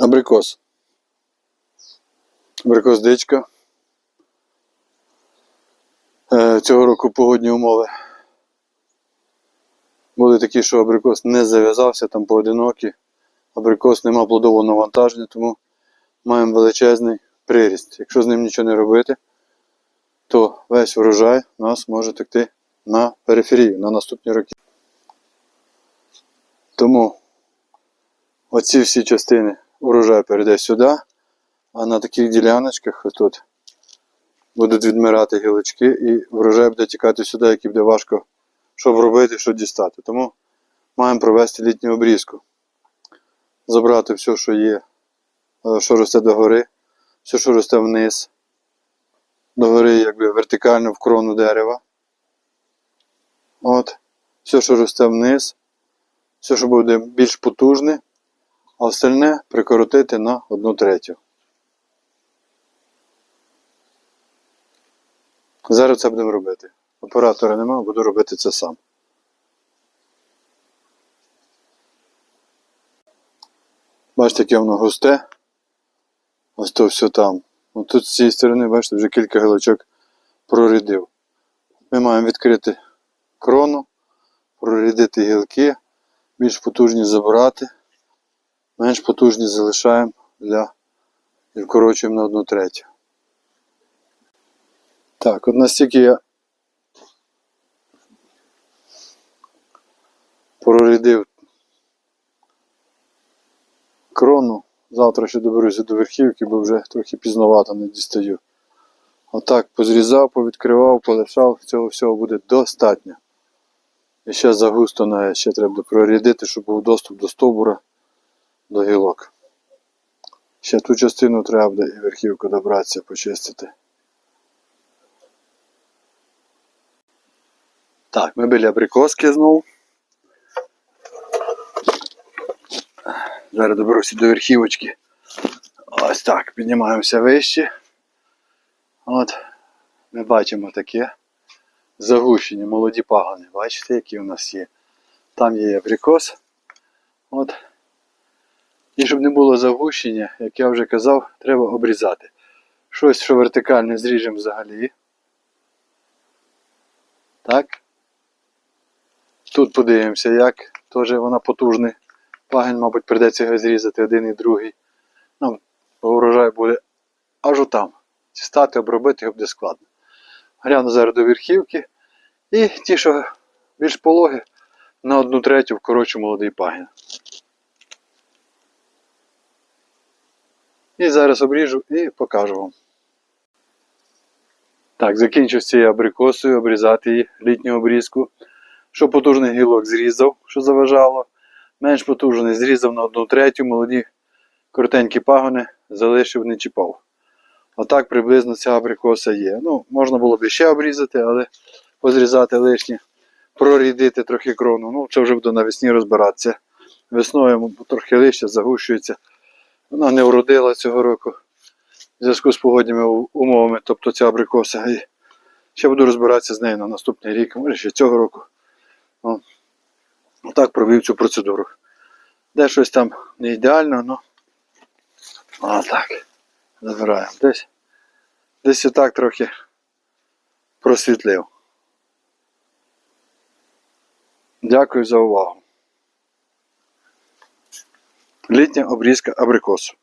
Абрикос. Абрикос дичка. Е, Цього року погодні умови були такі, що абрикос не зав'язався, там поодинокі. Абрикос нема плодового навантаження, тому маємо величезний приріст. Якщо з ним нічого не робити, то весь врожай у нас може текти на периферію на наступні роки. Тому оці всі частини урожай перейде сюди, а на таких діляночках тут будуть відмирати гілочки і врожай буде тікати сюди, який буде важко що робити, що дістати. Тому маємо провести літню обрізку. Забрати все, що є, е, що росте догори, все, що росте вниз, догори якби вертикально в крону дерева. От. Все, що росте вниз, все, що буде більш потужне, а остальне прикоротити на одну третю. Зараз це будемо робити. Оператора немає, буду робити це сам. Бачите, яке воно густе. Ось то все там. От тут з цієї сторони, бачите, вже кілька гілочок прорядив. Ми маємо відкрити крону, прорядити гілки, більш потужні забирати, менш потужні залишаємо для і вкорочуємо на одну третю. Так, от настільки я прорядив крону. Завтра ще доберуся до верхівки, бо вже трохи пізновато не дістаю. Отак позрізав, повідкривав, полишав, цього всього буде достатньо. І ще загусто навіть ще треба прорядити, щоб був доступ до стовбура, до гілок. Ще ту частину треба буде і верхівку добратися, почистити. Так, ми біля абрикоски знову. Зараз доберуся до верхівочки. Ось так, піднімаємося вище. От, ми бачимо таке загущення, молоді пагони. Бачите, які у нас є. Там є абрикос. От. І щоб не було загущення, як я вже казав, треба обрізати. Щось, що вертикальне зріжемо взагалі. Так. Тут подивимося, як. Теж вона потужний. Пагін, мабуть, прийдеться його зрізати один і другий. Ну, урожай буде аж отам. Дістати, обробити його буде складно. Гляну зараз до верхівки. І ті, що більш пологи, на одну третю вкорочу молодий пагін. І зараз обріжу і покажу вам. Так, закінчу з цією абрикосою, обрізати її літню обрізку. Що потужний гілок зрізав, що заважало. Менш потужний зрізав на одну третю, молоді коротенькі пагони залишив, не чіпав. Отак приблизно ця абрикоса є. Ну, можна було б ще обрізати, але позрізати лишнє, прорідити трохи крону. Ну, це вже буду навесні розбиратися. Весною трохи лише загущується. Вона не вродила цього року в зв'язку з погодніми умовами, тобто ця абрикоса. І ще буду розбиратися з нею на наступний рік, може ще цього року. О. Отак провів цю процедуру. Де щось там не ідеально, ну. А так. Забираємо. Десь. Десь отак трохи просвітлив. Дякую за увагу. Літня обрізка абрикосу.